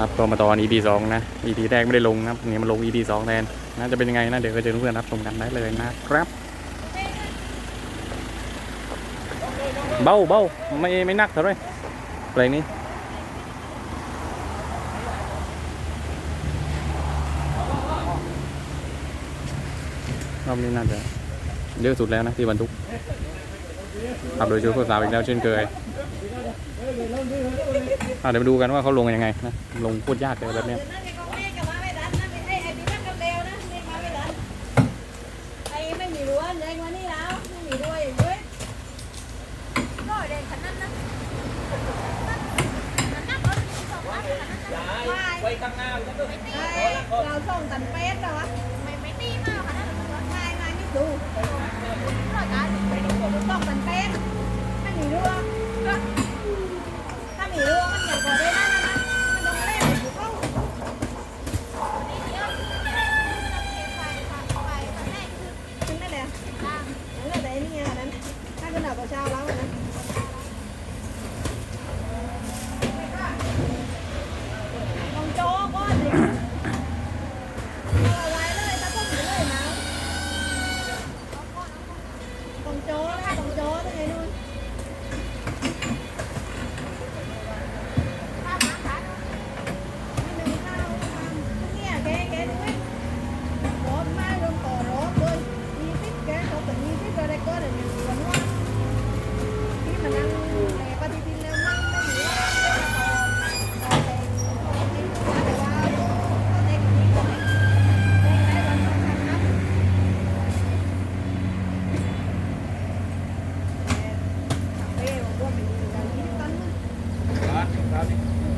ครับก็มาตอน EP สองนะ EP แรกไม่ได้ลงนะครับอันนี่มาลง EP สองแทนนะจะเป็นยังไงนะเดี๋ยวก็จะเพื่อนรับชมกันได้เลยนะครับ เบาเบาไม่ไม่นักเท่าไหรเพลงนี้รอบนี้น่าจะเยอะสุดแล้วนะที่บรรทุกขับโดยชุดผู้สาวอีกแล้วเช่นเคย เดี๋ยวมาดูกันว่าเขาลงกันยังไงนะ ลงพูดยากเลยแบบนี้ไอ้ของแม่กับมาไม่ดันนั่นไอ้ไอ้พี่นั่นกับเรานี่งกันเราส่งตันเป็ดเหรอวะไม่ไม่ตีมากค่ะนั่นไม่ไม่ไม่ดูส่งตันเป็ด เป็นดาวเช้าแล้วนะลองโจ๊กก่อนดิเอาไว้เลยถ้าต้มอยู่เลยนะลองโจ๊กลองโจ๊กยังไงนู่นไม่มีข้าวทำเนี่ยแกแกดูไหม รถมาลงต่อรถเลยยี่สิบแกเขาเป็นยี่สิบอะไรก็เดี๋ยวนี้วันว่าที่มันนั่งในปฏิทินแล้วนั่งไม่เหลือต่อแต่ต่อแต่แต่ว่าเด็กนี่ก็ไม่ได้ได้วันสองครั้งนะเอ้ยบอกว่าเป็นการยี่สิบตันนะ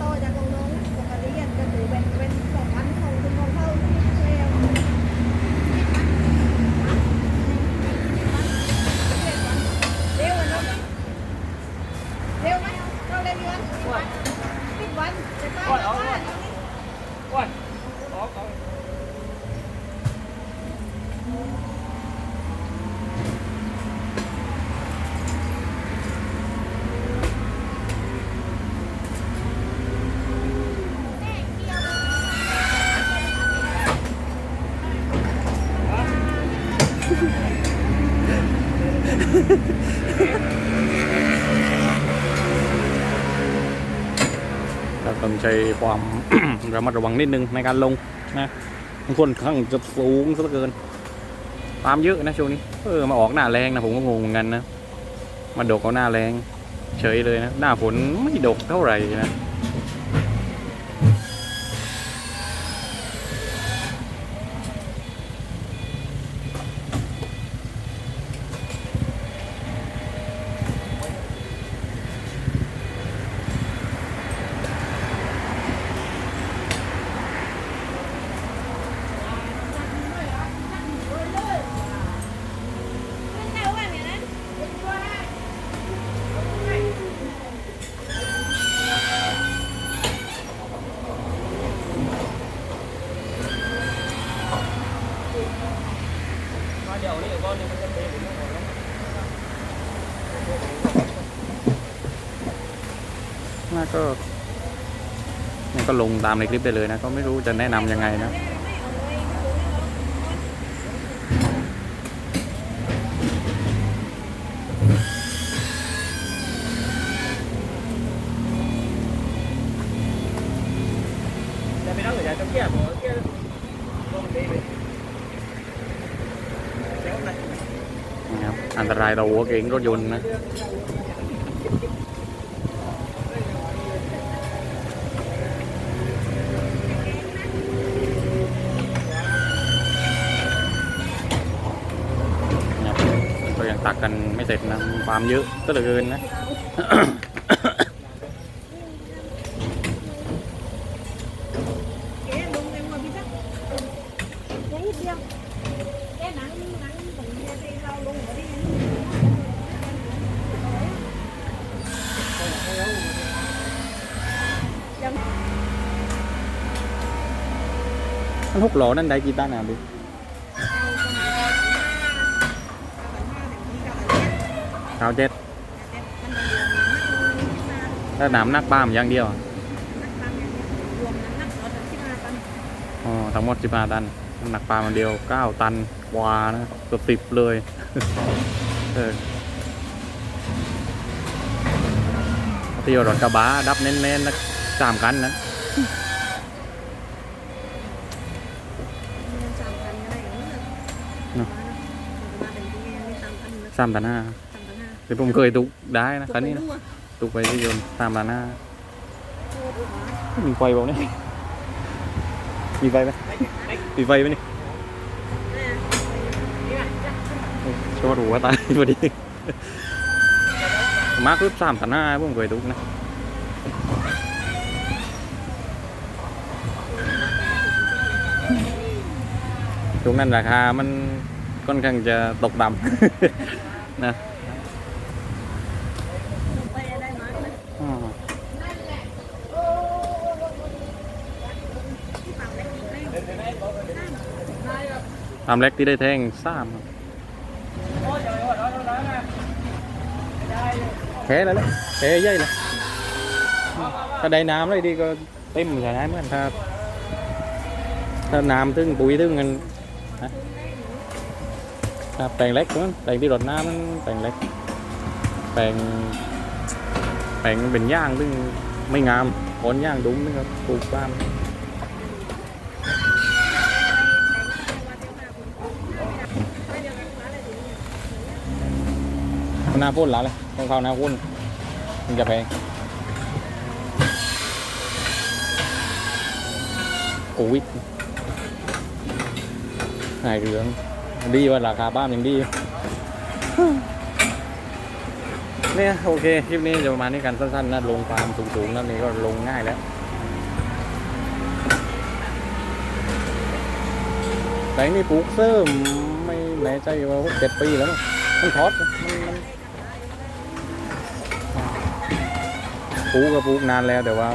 ต่อจากน้องๆปกติก็ถือเป็นเป็นสองพันของคุณของเขาแล้ว เร็ววันนี้เร็วไหมเราเร็วกี่วันสิบวันจะป้าจะป้า เราต้องใช้ความ ระมัดระวังนิดนึงในการลงนะบางคนข้างจะสูงซะเหลือเกิน ตามเยอะนะช่วงนี้ เออมาออกหน้าแรงนะผมก็งงเหมือนกันนะ มาดกเอาหน้าแรง เฉยเลยนะ หน้าฝนไม่ดกเท่าไหร่นะ น่าก็นี่ก็ลงตามในคลิปได้เลยนะ ก็ไม่รู้จะแนะนำยังไงนะ อันตรายต่อหัวเก่งรถยนต์นะนะครับก็ยังตักกันไม่เสร็จนะฟาร์มเยอะก็เหลือเกินนะแกลงในหัวพี่สักแค่นิดเดียวแค่หนังหนัง มันหกล้อนั่นได้กี่ตันนะบิ๊กเอาประมาณห้าถึงที่เก้าถึงเจ็ดเก้าเจ็ดเจ็ดมันจะรวนักนักถ้าหนามนักบ้ามอย่างเดียว อ๋อ ทั้งหมด15ตัน น้ำหนักปลามันเดียว9ตันกว่านะเกือบสิบเลยเออที่รถกระบะดับเน้นๆนะสามคันนะมันสามพันอะไรอย่างเงี้ยเนอะมาเป็นที่นี่สามพันนะสามตันห้าสามพันห้าคือผมเคยตุกได้นะคันนี้นะตกไปตุกไปที่ยนต์สามตันห้านู่อะโอ้โหมีไฟเปล่าเนี่ย มีไฟไหมมีไฟไหมนี่แม่นี่ว่ะจ้ะโชว์หัวตายพอดีมาคือสามตันห้าผมเคยตุกนะตรงนั้นราคามันค่อนข้างจะตกต่ำนะ ไปได้ไหม อ่า ที่ฝั่งเล็กอยู่ได้ ตามเล็กที่ได้แทงสามแค่แล้วแหละแค่ใหญ่เลยถ้าได้น้ำเลยดีก็เต็มใช่ไหมเหมือนถ้าถ้าน้ำถึงปุ๋ยถึงกันนะแปลงเล็กนั้แปลงที่รดน้ำมันแปลงเล็ก แปลงแปลงเป็นย่างซึ่งไม่งามก้อนย่างดุ้มนะครับปลูกบ้าน หน้าพุ่นแล้วเลยต้องเข้าหน้าพุ่นมันจะแพงโควิดหายเรืองดีว่าราคาบ้านยังดีเนี่ยโอเคคลิปนี้จะประมาณนี้กันสั้นๆนะลงความสูงๆนั่นนี่ก็ลงง่ายแล้วแต่นี่ปลูกเสริมไม่แน่ใจว่าเจ็ดปีแล้วมั้งมันทอดมันมัน ปลูกก็ปลูกนานแล้วแต่ว่า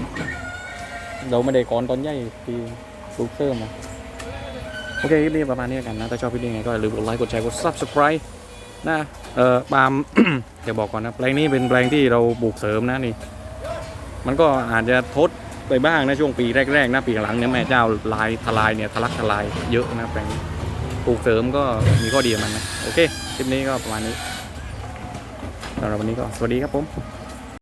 เราไม่ได้ก่อนตอนใหญ่ที่ปลูกเสริมมาโอเคคลิปนี้ประมาณนี้กันนะ ถ้าชอบคลิปนี้ไงก็อย่าลืมกดไลค์ กดแชร์ กด subscribe นะ เอ่อปาล์มเดี๋ยวบอกก่อนนะ แปลงนี้เป็นแปลงที่เราปลูกเสริมนะนี่ มันก็อาจจะทดไปบ้างนะช่วงปีแรกๆนะปีหลังเนี่ยแม่เจ้าลายทลายเนี่ยทะลักทลายเยอะนะแปลงนี้ปลูกเสริมก็มีข้อดีของมันนะ โอเค คลิปนี้ก็ประมาณนี้สำหรับวันนี้ก็สวัสดีครับผม